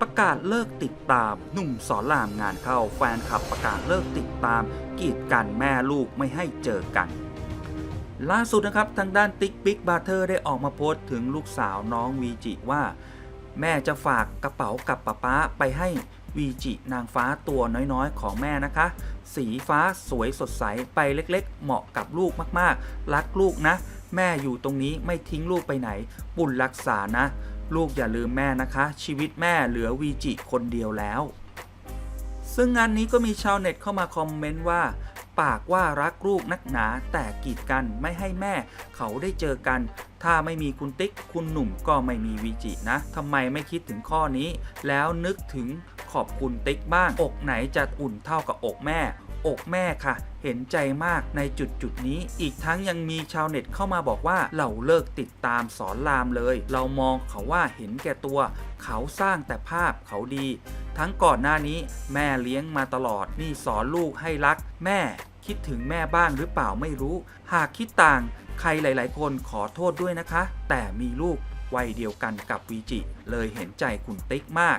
ประกาศเลิกติดตามหนุ่มสอนรามงานเข้าแฟนคลับประกาศเลิกติดตาม กีดกันแม่ลูกไม่ให้เจอกัน ล่าสุดนะครับทางด้านติ๊กบิ๊กบาเทอร์ได้ออกมาโพสต์ถึงลูกสาวน้องวีจิว่า แม่จะฝากกระเป๋ากับป๊าป๊าไปให้วีจินางฟ้าตัวน้อยๆ ของแม่นะคะ สีฟ้าสวยสดใสไปเล็กๆ เหมาะกับลูกมากๆ รักลูกนะ แม่อยู่ตรงนี้ไม่ทิ้งลูกไปไหนบุญรักษานะ ลูกอย่าลืมแม่นะคะ ชีวิตแม่เหลือวีจิคนเดียวแล้ว ซึ่งงานนี้ก็มีชาวเน็ตเข้ามาคอมเมนต์ว่า ปากว่ารักลูกนักหนา แต่กีดกันไม่ให้แม่ เขาได้เจอกัน ถ้าไม่มีคุณติ๊ก คุณหนุ่มก็ไม่มีวีจินะทำไมไม่คิดถึงข้อนี้ แล้วนึกถึงขอบคุณติ๊กบ้าง อกไหนจะอุ่นเท่ากับอกแม่ อกแม่ค่ะ เห็นใจมากในจุดจุดนี้ อีกทั้งยังมีชาวเน็ตเข้ามาบอกว่าเราเลิกติดตามสอนรามเลย เรามองเขาว่าเห็นแก่ตัว เขาสร้างแต่ภาพเขาดี ทั้งก่อนหน้านี้แม่เลี้ยงมาตลอดนี่สอนลูกให้รัก แม่คิดถึงแม่บ้างหรือเปล่าไม่รู้ หากคิดต่าง ใครหลาย ๆ คนขอโทษด้วยนะคะ แต่มีลูกวัยเดียวกันกับวีจิ เลยเห็นใจคุณติ๊กมาก